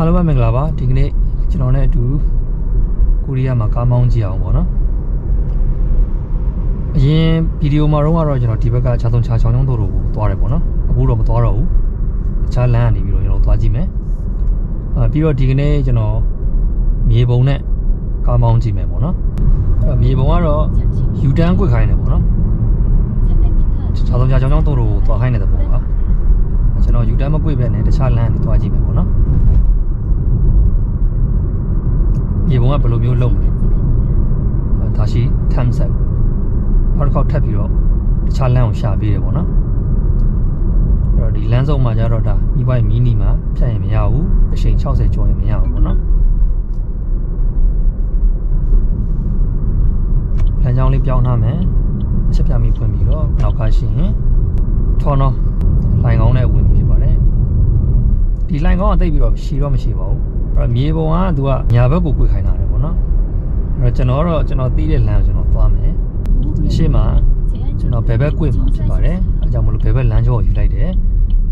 အားလုံးပဲမင်္ဂလာပါဒီကနေ့ကျွန်တော်နဲ့အတူကိုရီးယားမှာကားမောင်းကြည့်အောင်ပေါ့နော်အရင်ဗီဒီယိုမှာတော့ကတော့ကျွန်တော်ဒီဘက်ကခြားဆုံးခြားချောင်းချောင်းတို့ကိုသွားတယ်ပေါ့နော်အခုတော့မသွားတော့ဘူးတခြားလမ်းကနေပြီးတော့ကျွန်တော်သွားကြည့်မယ်အာပြီးတော့ဒီကနေ့ကျွန်တော်မြေပုံနဲ့ကားမောင်းကြည့်မယ်ပေါ့နော်အဲ့တော့မြေပုံကတော့ U turn ကွက်ခိုင်းတယ်ပေါ့နော်ခြားဆုံးခြားချောင်းချောင်းတို့ကိုသွားခိုင်းတဲ့ပုံပါကျွန်တော် U turn မကွက်ပဲနဲ့တခြားလမ်းကနေသွားကြည့်မယ်ပေါ့နော် ရေပုံကဘယ်လိုမျိုးလုပ်မလဲဒါရှိ time set နောက်တစ်ခေါက်ထပ်ပြီးတော့တခြားလမ်းကိုရှာပေးတယ်ပေါ့နော်အဲ့တော့ဒီလမ်းစုံမှာကျတော့ဒါမိဘမီနီမှာဖြတ်ရင်မရဘူးအချိန်60ကျော်ရင်မရဘူးပေါ့နော်လမ်းကြောင်းလေးပြောင်းထားမယ်အချက်ပြမိဖွင့်ပြီးတော့နောက်ကရှိရင်ထော်နော်လိုင်ကောင်းနဲ့ဝင်ပြီးဖြစ်ပါတယ်ဒီလိုင်ကောင်းကတိတ်ပြီးတော့ရှည်တော့မရှိပါဘူးအဲ့ တော့မြေပုံကသူကညာဘက်ကိုကွေ့ခိုင်းတာတယ်ပေါ့နော်အဲ့တော့ကျွန်တော်တော့ကျွန်တော်သိတဲ့လမ်းကိုကျွန်တော်သွားမယ်အရှိမကျွန်တော်ဘယ်ဘက်ကွေ့မှာဖြစ်ပါတယ်အဲကြောင့်မလို့ဘယ်ဘက်လမ်းကြောကိုယူလိုက်တယ်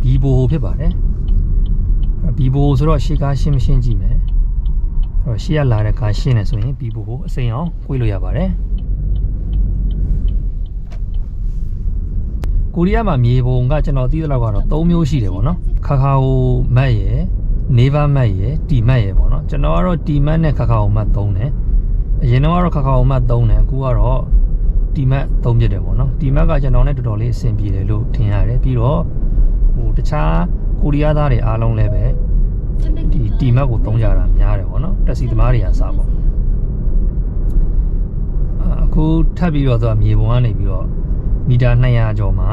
ဘီဘိုဖြစ်ပါတယ်ဘီဘိုဆိုတော့ရှေ့ကားရှင်းမရှင်းကြည့်မယ်အဲ့တော့ရှေ့ကလာတဲ့ကားရှင်းတယ်ဆိုရင်ဘီဘိုကိုအစိမ်းအောင်ကွေ့လို့ရပါတယ်ကိုရီးယားမှာမြေပုံကကျွန်တော်သိသလောက်ကတော့၃မျိုးရှိတယ်ပေါ့နော်ခါခါဟိုမတ်ရယ် နေဗာမတ်ရယ်တီမတ်ရယ်ပေါ့နော်ကျွန်တော်ကတော့တီမတ်နဲ့ခါခါဟိုမတ်သုံးတယ်အရင်တော့ကတော့ခါခါဟိုမတ်သုံးတယ်အခုကတော့တီမတ်သုံးဖြစ်တယ်ပေါ့နော်တီမတ်ကကျွန်တော်နဲ့တော်တော်လေးအဆင်ပြေတယ်လို့ထင်ရတယ်ပြီးတော့ဟိုတခြားကိုရီးယားသားတွေအားလုံးလည်းပဲဒီတီမတ်ကိုသုံးကြတာများတယ်ပေါ့နော်တက်စီသမားတွေကစားပေါ့အခုထပ်ပြီးတော့သူကမြေပုံကနေပြီးတော့မီတာ200ကျော်မှာ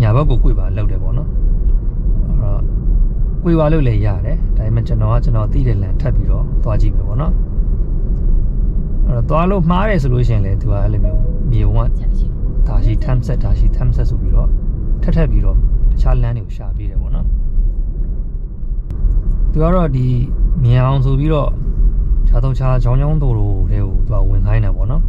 ညာဘက်ကို꿰ပါလောက်တယ်ပေါ့နော်အဲ့တော့ 꿰ပါလို့လည်းရတယ်ဒါပေမဲ့ကျွန်တော်ကကျွန်တော်သိတဲ့လန်ထပ်ပြီးတော့သွားကြည့်မယ်ပေါ့နော်အဲ့တော့သွားလို့မှားတယ်ဆိုလို့ရှိရင်လည်းသူကအဲ့လိုမျိုးမြေပုံကဒါရှိ time set ဒါရှိ time set ဆိုပြီးတော့ထပ်ထပ်ပြီးတော့တခြားလမ်းတွေကိုရှာပေးတယ်ပေါ့နော်သူကတော့ဒီမြန်အောင်ဆိုပြီးတော့ခြားတော့ခြားချောင်းချောင်းတို့တို့တွေကိုသူကဝင်ခိုင်းတယ်ပေါ့နော်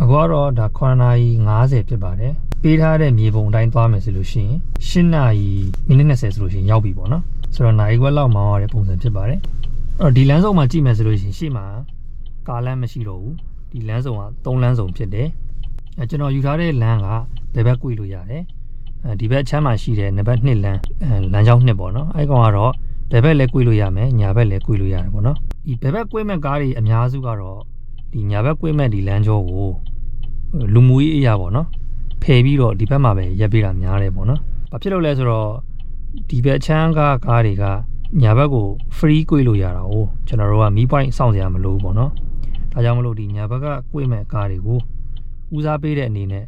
အခုကတော့ဒါ9နာရီ50ဖြစ်ပါတယ် ပေးထားတဲ့မြေပုံအတိုင်းသွားမယ်ဆိုလို့ရှိရင်၈နာရီမိနစ်20ဆိုလို့ရှိရင်ရောက်ပြီပေါ့နော်ဆိုတော့နိုင်ခွက်လောက်မောင်းရတဲ့ပုံစံဖြစ်ပါတယ်အဲ့တော့ဒီလမ်းဆောင်မှာကြည့်မယ်ဆိုလို့ရှိရင်ရှေ့မှာကားလမ်းမရှိတော့ဘူးဒီလမ်းဆောင်က၃လမ်းဆောင်ဖြစ်တယ်အဲကျွန်တော်ယူထားတဲ့လမ်းကဘယ်ဘက်ကွေ့လို့ရတယ်အဲဒီဘက်ချမ်းမှာရှိတဲ့နံပါတ်1လမ်းလမ်းကြောင်း1ပေါ့နော်အဲကောင်ကတော့ဘယ်ဘက်လဲကွေ့လို့ရမယ်ညာဘက်လဲကွေ့လို့ရတယ်ပေါ့နော်ဒီဘယ်ဘက်ကွေ့မဲ့ကားတွေအများစုကတော့ဒီညာဘက်ကွေ့မဲ့ဒီလမ်းကြောကိုလူမှုရေးအရာပေါ့နော် ဖယ်ပြီးတော့ဒီဘက်မှာပဲရက်ပေးတာများတယ်ပေါ့နော်။ဘာဖြစ်လို့လဲဆိုတော့ဒီဘက်ချမ်းကကားတွေကညာဘက်ကို free ကိုလို့ရတာ哦ကျွန်တော်တို့ကမီးပိုင်းစောင့်စရာမလိုဘူးပေါ့နော်။ဒါကြောင့်မလို့ဒီညာဘက်ကကိုမဲ့ကားတွေကိုဦးစားပေးတဲ့အနေနဲ့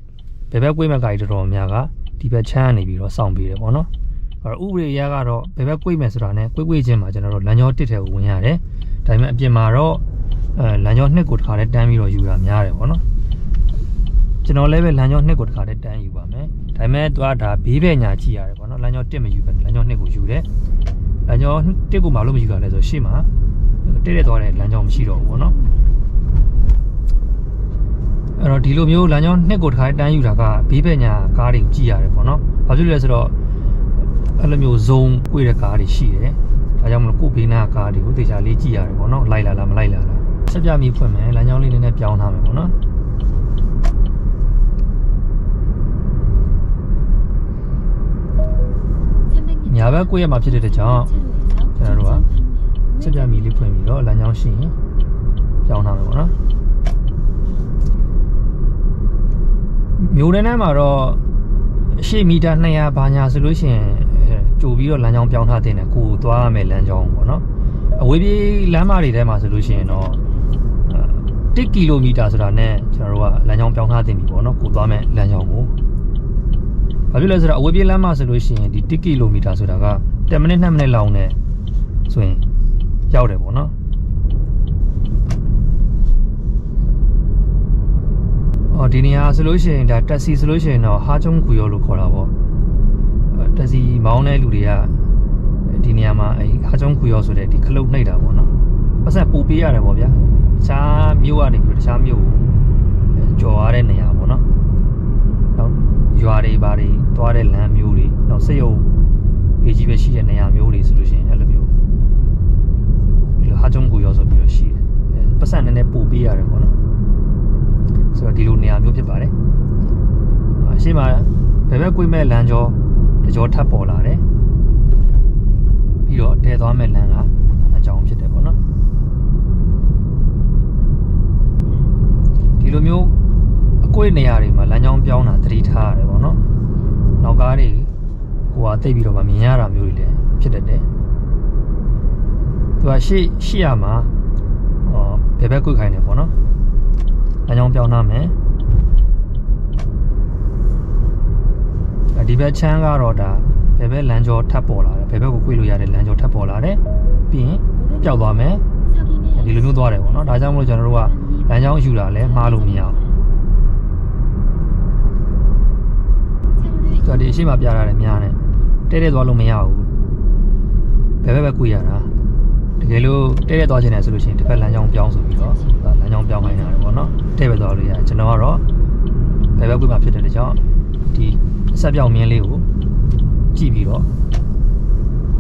ဘယ်ဘက်ကိုမဲ့ကားတွေတော်တော်များကဒီဘက်ချမ်းကနေပြီးတော့စောင့်ပေးတယ်ပေါ့နော်။အဲ့တော့ဥပဒေအရကတော့ဘယ်ဘက်ကိုမဲ့ဆိုတာနဲ့ကိုကိုချင်းမှာကျွန်တော်တို့လမ်းကြောတစ်ထဲကိုဝင်ရတယ်။ဒါပေမဲ့အပြင်မှာတော့အဲလမ်းကြောနှစ်ကိုတစ်ခါတည်းတန်းပြီးတော့ယူရများတယ်ပေါ့နော်။ ကျွန်တော်လည်းပဲလမ်းကြောနှစ်ကိုတစ်ခါတည်းတန်းယူပါမယ်ဒါပေမဲ့သူကဒါဘေးဘက်ညာကြည့်ရတယ်ပေါ့နော်လမ်းကြောတစ်မယူပဲလမ်းကြောနှစ်ကိုယူတယ်လမ်းကြောတစ်ကိုမလို့မယူတာလဲဆိုရှေ့မှာတက်တက်သွားတဲ့လမ်းကြောမရှိတော့ဘူးပေါ့နော်အဲ့တော့ဒီလိုမျိုးလမ်းကြောနှစ်ကိုတစ်ခါတည်းတန်းယူတာကဘေးဘက်ညာကားတွေကိုကြည့်ရတယ်ပေါ့နော်ဘာဖြစ်လို့လဲဆိုတော့အဲ့လိုမျိုးဇုံ꿰တဲ့ကားတွေရှိတယ်ဒါကြောင့်မလို့ကိုဘေးနာကားတွေကိုတေချာလေးကြည့်ရတယ်ပေါ့နော်လိုက်လာလားမလိုက်လာလားဆက်ပြမိဖွင့်မယ်လမ်းကြောင်းလေးနည်းနည်းပြောင်းထားမယ်ပေါ့နော် ညာဘက်ကိုရမှာဖြစ်တဲ့အတွက်ကြောင့်ကျွန်တော်တို့ကစက်ပြမီလေးဖွင့်ပြီးတော့လမ်းကြောင်းရှိရင်ပြောင်းထားမယ်ပေါ့နော်မျိုးတန်းထဲမှာတော့အရှိမီတာ200ဘာညာဆိုလို့ရှိရင်အဲကြိုပြီးတော့လမ်းကြောင်းပြောင်းထားတဲ့နဲ့ကိုယ်သွားရမယ်လမ်းကြောင်းပေါ့နော်အဝေးပြေးလမ်းမတွေထဲမှာဆိုလို့ရှိရင်တော့1ကီလိုမီတာဆိုတာနဲ့ကျွန်တော်တို့ကလမ်းကြောင်းပြောင်းထားတင်ပြီပေါ့နော်ကိုယ်သွားမယ်လမ်းကြောင်းကို ဘာဖြစ်လဲဆိုတော့အဝေးပြေးလမ်းမဆိုလို့ရှိရင်ဒီ1ကီလိုမီတာဆိုတာက10မိနစ်2မိနစ်လောက်နဲ့ဆိုရင်ရောက်တယ်ပေါ့နော်အော်ဒီနေရာဆိုလို့ရှိရင်ဒါတက်ဆီဆိုလို့ရှိရင်တော့ဟာချုံကူရောလို့ခေါ်တာပေါ့အဲတက်ဆီမောင်းတဲ့လူတွေကဒီနေရာမှာအဲဟာချုံကူရောဆိုတဲ့ဒီခလုတ်နှိပ်တာပေါ့နော်ပတ်ဆက်ပူပေးရတယ်ပေါ့ဗျာတခြားမြို့ကနေပြီးတော့တခြားမြို့ကိုအဲကြော်ရတဲ့နေရာပေါ့နော်နောက် ရွာတွေဘာတွေသွားတဲ့လမ်းမျိုးတွေနောက်စက်ရုံရေးကြီးပဲရှိတဲ့နေရာမျိုးတွေဆိုလို့ရှိရင်အဲ့လိုမျိုးဒီလိုဟာကြုံကိုရောဆိုပြီးတော့ရှိတယ်အဲပတ်စံနည်းနည်းပို့ပေးရတယ်ပေါ့နော်ဆိုတော့ဒီလိုနေရာမျိုးဖြစ်ပါတယ်အရှိမဘယ်ဘက်ကွေးမဲ့လမ်းကြောတကြောထပ်ပေါ်လာတယ်ပြီးတော့တဲသွားမဲ့လမ်းကအကြောင်းဖြစ်တယ်ပေါ့နော်ဒီလိုမျိုး အကွေ့နေရာတွေမှာလမ်းကြောင်းပြောင်းတာသတိထားရတယ်ပေါ့နော်နောက်ကားတွေကိုကတိတ်ပြီးတော့မမြင်ရတာမျိုးတွေလည်းဖြစ်တတ်တယ်သူကရှေ့ရှေ့ရမှာဟောဘယ်ဘက်ကွေ့ခိုင်းတယ်ပေါ့နော်လမ်းကြောင်းပြောင်းထားမယ်အဲဒီဘက်ချမ်းကတော့ဒါဘယ်ဘက်လမ်းကြောထပ်ပေါ်လာတယ်ဘယ်ဘက်ကိုကွေ့လို့ရတဲ့လမ်းကြောထပ်ပေါ်လာတယ်ပြီးရင်ပျောက်သွားမယ်ဒီလိုမျိုးသွားတယ်ပေါ့နော်ဒါကြောင့်မလို့ကျွန်တော်တို့ကလမ်းကြောင်းယူတာလည်းမှားလို့မရအောင်သူကဒီအ ရှိမပြထားတယ်များနဲ့တဲတဲသွားလို့မရဘူးဘယ်ဘက်ပဲကွေ့ရတာတကယ်လို့တဲတဲသွားချင်တယ်ဆိုလို့ရှိရင်တစ်ဖက်လမ်းကြောင်းပြောင်းဆိုပြီးတော့လမ်းကြောင်းပြောင်းခိုင်းရတယ်ပေါ့နော်တဲပဲသွားလို့ရတယ်ကျွန်တော်ကတော့ဘယ်ဘက်ကွေ့မှာဖြစ်တဲ့တကြောင်ဒီအဆက်ပြောင်းမြင်းလေးကိုကြည့်ပြီးတော့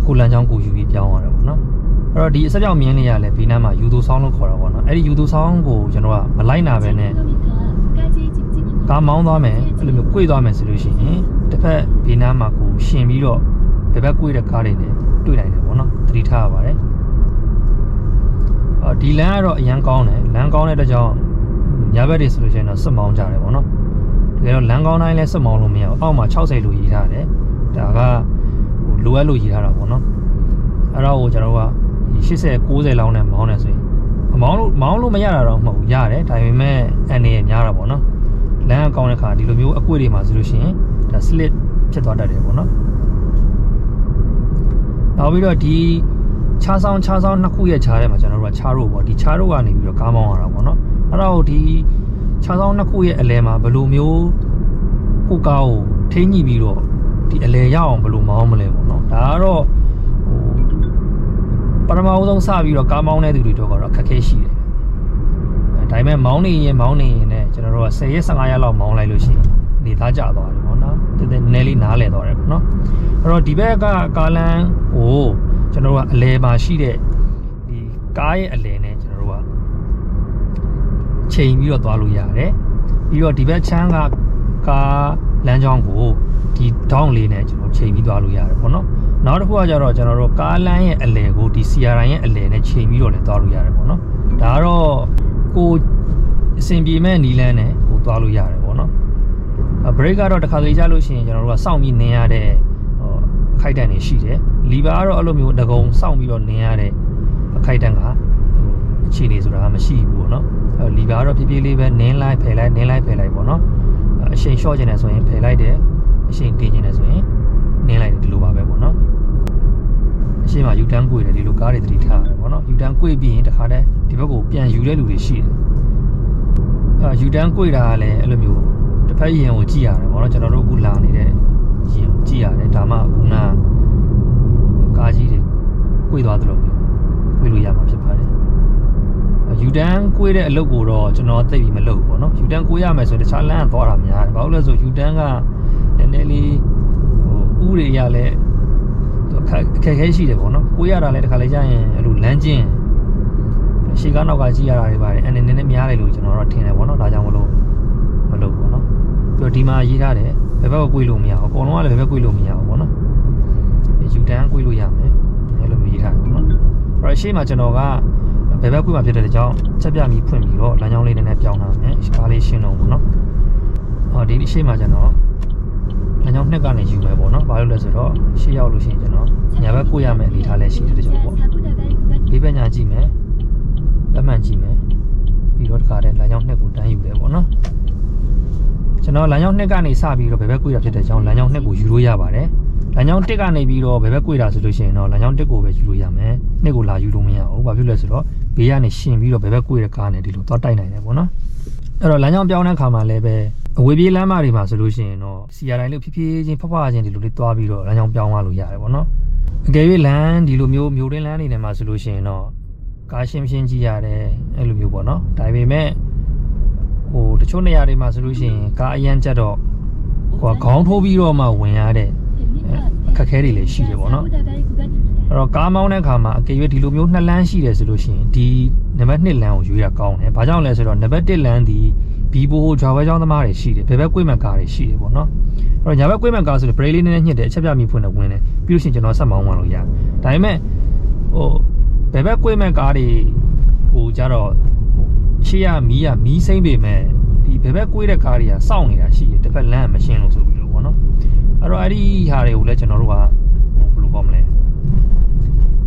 ကိုလမ်းကြောင်းကိုယူပြီးပြောင်းရတယ်ပေါ့နော်အဲ့တော့ဒီအဆက်ပြောင်းမြင်းလေးကလည်းဘေးနားမှာယူသူဆောင်းလို့ခေါ်တာပေါ့နော်အဲ့ဒီယူသူဆောင်းကိုကျွန်တော်ကမလိုက်နာပဲနဲ့ ကားမောင်းသွားမယ်အဲ့လိုမျိုး꿰သွားမယ်ဆိုလို့ရှိရင်တစ်ဖက်ဘေးနားမှာကိုရှင်ပြီးတော့ဘယ်ဘက်꿰တဲ့ကားတွေလည်းတွေ့နိုင်တယ်ပေါ့နော်သတိထားရပါတယ်အော်ဒီလမ်းကတော့အရန်ကောင်းတယ်လမ်းကောင်းတဲ့အတွက်ကြောင့်ညဘက်တွေဆိုလို့ရှိရင်တော့စစ်မောင်းကြတယ်ပေါ့နော်တကယ်တော့လမ်းကောင်းတိုင်းလည်းစစ်မောင်းလို့မရဘူးအောက်မှာ60လို့ရေးထားတယ်ဒါကဟိုလိုအပ်လို့ရေးထားတာပေါ့နော်အဲ့တော့ဟိုကျွန်တော်ကဒီ80 90လောက်နဲ့မောင်းနေဆိုရင်မောင်းလို့မောင်းလို့မရတာတော့မဟုတ်ဘူးရတယ်ဒါပေမဲ့အနေရများတာပေါ့နော် လမ်းအကောင်းတဲ့ခါဒီလိုမျိုးအကွေ့တွေမှာဆိုလို့ရှိရင်ဒါ slit ဖြစ်သွားတတ်တယ်ပေါ့နော်နောက်ပြီးတော့ဒီခြားဆောင်ခြားဆောင်နှစ်ခုရဲ့ခြားထဲမှာကျွန်တော်တို့ကခြားရိုးပေါ့ဒီခြားရိုးကနေပြီးတော့ကားမောင်းရတာပေါ့နော်အဲ့တော့ဒီခြားဆောင်နှစ်ခုရဲ့အလဲမှာဘယ်လိုမျိုးကိုကားကိုထိန်းညှိပြီးတော့ဒီအလဲရအောင်ဘယ်လိုမောင်းမလဲပေါ့နော်ဒါကတော့ဟိုပထမအဆုံးစပြီးတော့ကားမောင်းတဲ့သူတွေတော့ကတော့ခက်ခဲရှိတယ်အဲ ဒါပေမဲ့မောင်းနေရင်မောင်းနေရင်လည်းကျွန်တော်တို့က10ရက်15ရက်လောက်မောင်းလိုက်လို့ရှိရင်နေသားကျသွားတယ်ပေါ့နော်တကယ်နည်းလေးနားလည်သွားတယ်ပေါ့နော်အဲ့တော့ဒီဘက်ကကားလမ်းကိုကျွန်တော်တို့ကအလဲမှာရှိတဲ့ဒီကားရဲ့အလဲနဲ့ကျွန်တော်တို့ကချိန်ပြီးတော့သွားလို့ရတယ်ပြီးတော့ဒီဘက်ချမ်းကကားလမ်းကြောင်းကိုဒီဒေါင်းလေးနဲ့ကျွန်တော်ချိန်ပြီးသွားလို့ရတယ်ပေါ့နော်နောက်တစ်ခုကကျတော့ကျွန်တော်တို့ကားလမ်းရဲ့အလဲကိုဒီ CRI ရဲ့အလဲနဲ့ချိန်ပြီးတော့လည်းသွားလို့ရတယ်ပေါ့နော်ဒါကတော့ ကိုအဆင်ပြေမဲ့နီလန်းနဲ့ကိုသွားလို့ရတယ်ပေါ့နော်အဘရိတ်ကတော့တစ်ခါတလေကြာလို့ရှိရင်ကျွန်တော်တို့ကစောင့်ပြီးနင်းရတဲ့ဟိုအခိုက်အတန့်တွေရှိတယ်လီဘာကတော့အဲ့လိုမျိုးတကုံစောင့်ပြီးတော့နင်းရတဲ့အခိုက်အတန့်ကဟိုအခြေအနေဆိုတာမရှိဘူးပေါ့နော်အဲလီဘာကတော့ဖြည်းဖြည်းလေးပဲနင်းလိုက်ဖယ်လိုက်နင်းလိုက်ဖယ်လိုက်ပေါ့နော်အချိန်လျှော့ခြင်းနဲ့ဆိုရင်ဖယ်လိုက်တယ်အချိန်တင်းခြင်းနဲ့ဆိုရင်နင်းလိုက်တယ်ဒီလိုပါပဲပေါ့နော် အရှိမယူတန်းကွေတယ်ဒီလိုကားတွေတတိထားရတယ်ဗောနော်ယူတန်းကွေပြီးရင်တခါတည်းဒီဘက်ကိုပြန်ယူတဲ့လူတွေရှိတယ်အဲယူတန်းကွေတာကလည်းအဲ့လိုမျိုးတစ်ဖက်ရင်ကိုကြည့်ရတယ်ဗောနော်ကျွန်တော်တို့အခုလာနေတဲ့ရင်ကိုကြည့်ရတယ်ဒါမှအခုနာကားကြီးတွေကွေသွားသလိုမျိုးကွေလို့ရမှာဖြစ်ပါတယ်ယူတန်းကွေးတဲ့အလုပ်ကိုတော့ကျွန်တော်သိပြီမလုပ်ဘူးပေါ့နော်ယူတန်းကွေးရမယ်ဆိုတခြားလမ်းကသွားတာများတယ်ဘာလို့လဲဆိုယူတန်းကနည်းနည်းလေးဟိုဥတွေရလဲ အခက်ခဲရှိတယ်ပေါ့နော်ကိုရတာလည်းတစ်ခါလေကြာရင်အဲ့လိုလမ်းကျင်းရှေ့ကနောက်ကကြည့်ရတာတွေပါတယ်အနေနဲ့နည်းများတယ်လို့ကျွန်တော်တော့ထင်တယ်ပေါ့နော်ဒါကြောင့်မလို့မလို့ပေါ့နော်ပြီးတော့ဒီမှာရေးထားတယ်ဘယ်ဘက်ကကွေးလို့မရဘူးအကုန်လုံးကလည်းဘယ်ဘက်ကွေးလို့မရဘူးပေါ့နော်ယူတန်းကွေးလို့ရမယ်အဲ့လိုမျိုးရေးထားတယ်ပေါ့နော်အဲ့တော့ရှေ့မှာကျွန်တော်ကဘယ်ဘက်ကွေးမှာဖြစ်တဲ့အကြောင်းချက်ပြပြီးဖွင့်ပြီးတော့လမ်းကြောင်းလေးနည်းနည်းပြောင်းထားမယ်ဒါလေးရှင်းတော့ပေါ့နော်အော်ဒီရှေ့မှာကျွန်တော် လမ်းကြောင်းနှစ်ကနေယူမယ်ဗောနော်ဘာလို့လဲဆိုတော့ရှေ့ရောက်လို့ရှိရင်ကျွန်တော်ညာဘက်꿰ရမယ်အနေထားလေးရှိတဲ့ကြောင့်ဗောဒီဘက်ညာကြည့်မယ်လက်မှန်ကြည့်မယ်ပြီးတော့တခါတည်းလမ်းကြောင်းနှစ်ကိုတန်းယူတယ်ပေါ့နော်ကျွန်တော်လမ်းကြောင်းနှစ်ကနေစပြီးတော့ဘယ်ဘက်ကွေ့တာဖြစ်တဲ့အကြောင်းလမ်းကြောင်းနှစ်ကိုယူလို့ရပါတယ်လမ်းကြောင်းတစ်ကနေပြီးတော့ဘယ်ဘက်ကွေ့တာဆိုလို့ရှိရင်တော့လမ်းကြောင်းတစ်ကိုပဲယူလို့ရမယ်နှစ်ကိုလာယူလို့မရဘူးဘာဖြစ်လဲဆိုတော့ဘေးကနေရှင်ပြီးတော့ဘယ်ဘက်ကွေ့တဲ့ကားနဲ့ဒီလိုသွားတိုက်နိုင်တယ်ပေါ့နော်အဲ့တော့လမ်းကြောင်းပြောင်းတဲ့ခါမှာလည်းပဲ အဝေးပြေးလမ်းမတွေမှာဆိုလို့ရှိရင်တော့ CRI လို့ဖြည်းဖြည်းချင်းဖဖချင်းဒီလိုလေးသွားပြီးတော့လမ်းကြောင်းပြောင်းသွားလို့ရတယ်ပေါ့နော်အကယ်၍လမ်းဒီလိုမျိုးမျိုးတွင်းလမ်းတွေထဲမှာဆိုလို့ရှိရင်တော့ကားရှင်းရှင်းကြည့်ရတယ်အဲ့လိုမျိုးပေါ့နော်ဒါပေမဲ့ဟိုတချို့နေရာတွေမှာဆိုလို့ရှိရင်ကားအရန်ကြက်တော့ဟိုကခေါင်းထိုးပြီးတော့မှဝင်ရတဲ့အဲအခက်အခဲတွေလည်းရှိတယ်ပေါ့နော်အဲ့တော့ကားမောင်းတဲ့အခါမှာအကယ်၍ဒီလိုမျိုးနှစ်လမ်းရှိတယ်ဆိုလို့ရှိရင်ဒီနံပါတ်2လမ်းကိုရွေးတာကောင်းတယ်ဘာကြောင့်လဲဆိုတော့နံပါတ်1လမ်းဒီ ဘီဘိုဂျာဝဲကျောင်းသမားတွေရှိတယ်ဘယ်ဘက်ကွေ့မဲ့ကားတွေရှိတယ်ပေါ့နော်အဲ့တော့ညာဘက်ကွေ့မဲ့ကားဆိုလို့ဘရိတ်လေးနည်းနည်းညှစ်တယ်အချက်ပြမိဖွင့်တယ်ဝင်တယ်ပြီးလို့ရှိရင်ကျွန်တော်ဆက်မောင်းမှလို့ရဒါပေမဲ့ဟိုဘယ်ဘက်ကွေ့မဲ့ကားတွေဟိုကြတော့ဟိုရှေ့ရမီးရမီးစိမ့်ပေမဲ့ဒီဘယ်ဘက်ကွေ့တဲ့ကားတွေကစောင့်နေတာရှိတယ်တစ်ဖက်လမ်းကမရှင်းလို့ဆိုပြီးတော့ပေါ့နော်အဲ့တော့အဲ့ဒီဟာတွေကိုလည်းကျွန်တော်တို့ကဟိုဘယ်လိုပြောမလဲ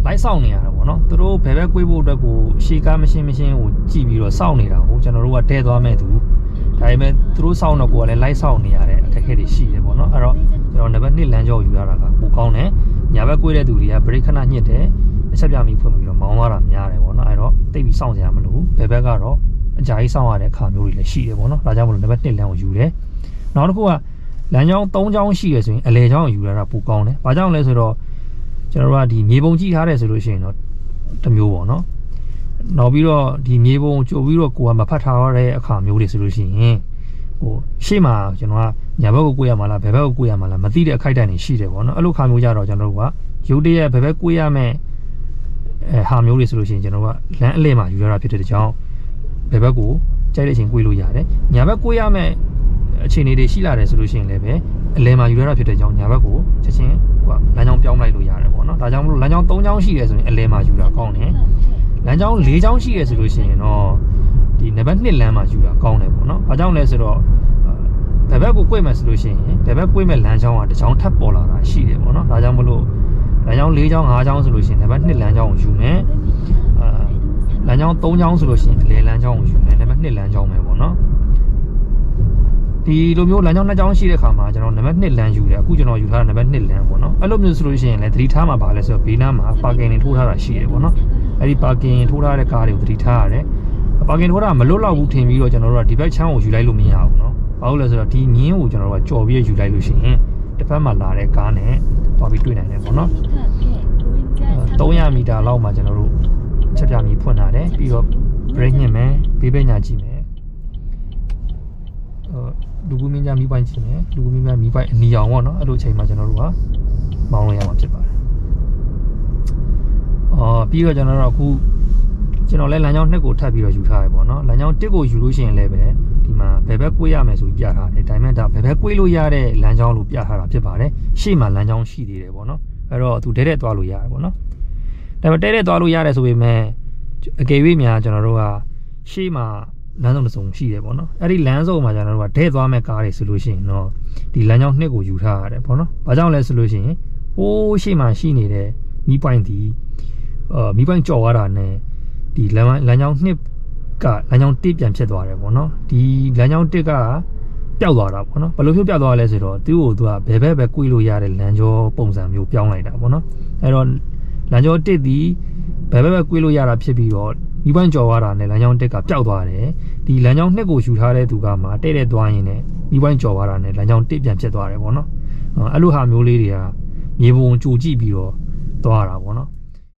လိုက်ဆောင်နေရတာပေါ့နော်သူတို့ဘယ်ဘက်ကွေးဖို့အတွက်ကိုရှေကားမရှင်းမရှင်းကိုကြည့်ပြီးတော့စောင့်နေတာကိုကျွန်တော်တို့ကတဲသွားမဲ့သူ ဒါပေမဲ့သူတို့စောင့်တော့ကိုကလည်းလိုက်ဆောင်နေရတဲ့အခက်အခဲတွေရှိတယ်ပေါ့နော်အဲ့တော့ကျွန်တော်နံပါတ်1လမ်းကြောယူရတာကပိုကောင်းတယ်ညာဘက်ကွေးတဲ့သူတွေကဗရိတ်ခဏညှစ်တယ်အချက်ပြမိဖွင့်ပြီးတော့မောင်းသွားတာများတယ်ပေါ့နော်အဲ့တော့တိတ်ပြီးစောင့်ကြရမလို့ဘယ်ဘက်ကတော့အကြာကြီးစောင့်ရတဲ့အခါမျိုးတွေလည်းရှိတယ်ပေါ့နော်ဒါကြောင့်မလို့နံပါတ်1လမ်းကိုယူတယ်နောက်တစ်ခုကလမ်းကြောင်း3ကြောင်းရှိရဆိုရင်အလဲကြောင်းကိုယူရတာပိုကောင်းတယ်ဘာကြောင့်လဲဆိုတော့ကျွန်တော်တို့ကဒီမြေပုံကြည့်ထားတယ်ဆိုလို့ရှိရင်တော့တစ်မျိုးပေါ့နော် နောက်ပြီးတော့ဒီမြေပုံကြိုပြီးတော့ကိုကမဖတ်ထားရတဲ့အခါမျိုးတွေဆိုလို့ရှိရင်ဟိုရှေ့မှာကျွန်တော်ကညာဘက်ကိုကိုရမှာလားဘယ်ဘက်ကိုကိုရမှာလားမသိတဲ့အခိုက်အတန့်တွေရှိတယ်ပေါ့နော်အဲ့လိုခါမျိုးကြတော့ကျွန်တော်တို့ကရုပ်တရက်ဘယ်ဘက်ကိုရမယ်အဲဟာမျိုးတွေဆိုလို့ရှိရင်ကျွန်တော်ကလမ်းအလဲမှာယူရတာဖြစ်တဲ့ကြောင့်ဘယ်ဘက်ကိုကြိုက်တဲ့အချိန်ကိုလို့ရတယ်ညာဘက်ကိုရမယ်အခြေအနေတွေရှိလာတယ်ဆိုလို့ရှိရင်လည်းပဲအလဲမှာယူရတာဖြစ်တဲ့ကြောင့်ညာဘက်ကိုချက်ချင်းဟိုကလမ်းကြောင်းပြောင်းလိုက်လို့ရတယ်ပေါ့နော်ဒါကြောင့်မလို့လမ်းကြောင်း၃ကြောင်းရှိတယ်ဆိုရင်အလဲမှာယူတာကောင်းတယ် လမ်းကြောင်း၄ကြောင်းရှိတယ်ဆိုလို့ရှိရင်တော့ဒီနံပါတ်1လမ်းမှာယူတာကောင်းတယ်ပေါ့နော်ဘာကြောင့်လဲဆိုတော့ဘယ်ဘက်ကို꿰မယ်ဆိုလို့ရှိရင်ဘယ်ဘက်꿰မဲ့လမ်းကြောင်းကတစ်ကြောင်းထပ်ပေါ်လာတာရှိတယ်ပေါ့နော်ဒါကြောင့်မလို့လမ်းကြောင်း၄ကြောင်း၅ကြောင်းဆိုလို့ရှိရင်နံပါတ်1လမ်းကြောင်းကိုယူမယ်အာလမ်းကြောင်း၃ကြောင်းဆိုလို့ရှိရင်အလဲလမ်းကြောင်းကိုယူမယ်နံပါတ်1လမ်းကြောင်းပဲပေါ့နော်ဒီလိုမျိုးလမ်းကြောင်းနှစ်ကြောင်းရှိတဲ့ခါမှာကျွန်တော်နံပါတ်1လမ်းယူတယ်အခုကျွန်တော်ယူထားတာနံပါတ်1လမ်းပေါ့နော်အဲ့လိုမျိုးဆိုလို့ရှိရင်လည်းသတိထားမှာပါလဲဆိုတော့ဘေးနားမှာပါကင်တွေထိုးထားတာရှိတယ်ပေါ့နော် အဲ့ဒီပါကင်ထိုးထားတဲ့ကားတွေကိုသတိထားရတယ်ပါကင်ထိုးတာမလွတ်လောက်ဘူးထင်ပြီးတော့ကျွန်တော်တို့ကဒီဘက်ချမ်းကိုယူလိုက်လို့မရဘူးเนาะဘာလို့လဲဆိုတော့ဒီမြင်းကိုကျွန်တော်တို့ကကြော်ပြီးယူလိုက်လို့ရှိရင်တစ်ဖက်မှာလာတဲ့ကားနဲ့တွားပြီးတွေ့နိုင်တယ်ပေါ့နော်300မီတာလောက်မှာကျွန်တော်တို့ချက်ပြမီဖွင့်ထားတယ်ပြီးတော့ brake ညှစ်မယ်ဘေးဘက်ညာကြည့်မယ်ဟိုလူကူမင်းကြမီးပိုင်းကြည့်မယ်လူကူမင်းကြမီးပိုင်းအနီအောင်ပေါ့နော်အဲ့လိုအချိန်မှာကျွန်တော်တို့ကမောင်းလို့ရမှာဖြစ်ပါတယ် ယ် အော်ပြီးတော့ကျွန်တော်တို့အခုကျွန်တော်လည်းလမ်းကြောင်းနှစ်ကိုထပ်ပြီးတော့ယူထားရပေါ့နော်လမ်းကြောင်းတစ်ကိုယူလို့ရှိရင်လည်းပဲဒီမှာဘယ်ဘက်ကွေးရမယ်ဆိုပြီးပြထားတယ်ဒါပေမဲ့ဒါဘယ်ဘက်ကွေးလို့ရတဲ့လမ်းကြောင်းလို့ပြထားတာဖြစ်ပါတယ်ရှေ့မှာလမ်းကြောင်းရှိသေးတယ်ပေါ့နော်အဲ့တော့သူတဲတဲ့သွားလို့ရတယ်ပေါ့နော်ဒါပေမဲ့တဲတဲ့သွားလို့ရတယ်ဆိုပေမဲ့အကယ်၍များကျွန်တော်တို့ကရှေ့မှာလမ်းစုံတစ်စုံရှိတယ်ပေါ့နော်အဲ့ဒီလမ်းစုံမှာကျွန်တော်တို့ကဒဲသွားမဲ့ကားတွေဆိုလို့ရှိရင်တော့ဒီလမ်းကြောင်းနှစ်ကိုယူထားရတယ်ပေါ့နော်ဘာကြောင့်လဲဆိုလို့ရှိရင်ဟိုးရှေ့မှာရှိနေတဲ့မီးပွိုင်းဒီ အာမီးပွိုင်းကြော်ရတာနဲ့ဒီလမ်းလမ်းကြောင်းနှစ်ကလမ်းကြောင်းတစ်ပြန်ဖြစ်သွားတယ်ပေါ့နော်ဒီလမ်းကြောင်းတစ်ကပျောက်သွားတာပေါ့နော်ဘယ်လိုမျိုးပျောက်သွားလဲဆိုတော့သူ့ကိုသူကဘယ်ဘက်ပဲ꿰လို့ရတဲ့လမ်းကြောပုံစံမျိုးပြောင်းလိုက်တာပေါ့နော်အဲ့တော့လမ်းကြောတစ်ဒီဘယ်ဘက်ပဲ꿰လို့ရတာဖြစ်ပြီးတော့ဒီပိုင်းကြော်သွားတာနဲ့လမ်းကြောင်းတက်ကပျောက်သွားတယ်ဒီလမ်းကြောင်းနှစ်ကိုယူထားတဲ့သူကမှတဲ့တဲ့သွားရင်လည်းဒီပိုင်းကြော်သွားတာနဲ့လမ်းကြောင်းတစ်ပြန်ဖြစ်သွားတယ်ပေါ့နော်အဲ့လိုဟာမျိုးလေးတွေကမြေပုံကြိုကြည့်ပြီးတော့သွားတာပေါ့နော်